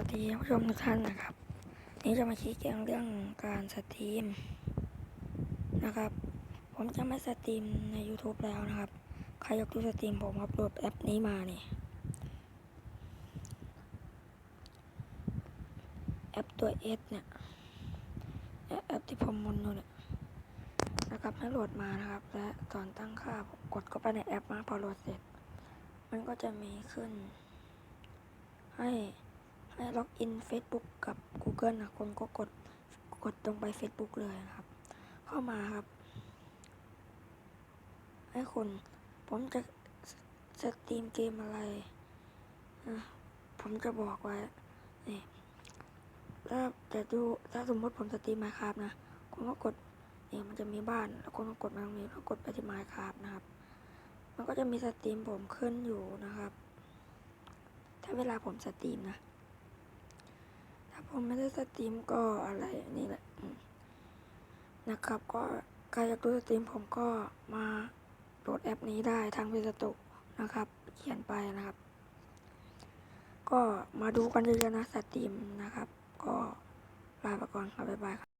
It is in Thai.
วัสดีผู้ชมทุกท่านนะครับ นี่จะมาชี้แจงเรื่องการสตรีมนะครับ ผมจะไม่สตรีมใน YouTube แล้วนะครับ ใครอยากดูสตรีมผมอัพโหลดแอปนี้มานี่แอปตัว S เนี่ยแอปที่ผมมุนอยู่เนี่ยนะครับให้โหลดมานะครับ และก่อนตั้งค่าผมกดเข้าไปในแอปมาพอโหลดเสร็จ มันก็จะมีขึ้น ให้ ให้ล็อกอิน Facebook กับ Google นะคนก็กดกดตรงไป Facebook เลยนะครับ เข้ามาครับ ให้คนผมจะสตรีมเกมอะไร ผมจะบอกไว้ นี่ถ้าจะดูถ้าสมมติผมสตรีมมาครับนะคุณก็กดนี่มันจะมีบ้าน แล้วคุณก็กดมาตรงนี้แล้วกดไปที่ไมค์ครับนะครับ มันก็จะมีสตรีมผมขึ้นอยู่นะครับ ถ้าเวลาผมสตรีมนะ ผมไม่ได้สตรีมก็อะไรนี่แหละนะครับ ก็ใครอยากดูสตรีมผมก็มาโหลดแอปนี้ได้ทางเพจตุนะครับ เขียนไปนะครับ ก็มาดูกันเยอะๆนะสตรีมนะครับ ก็ลาไปก่อนครับบ๊ายบายครับ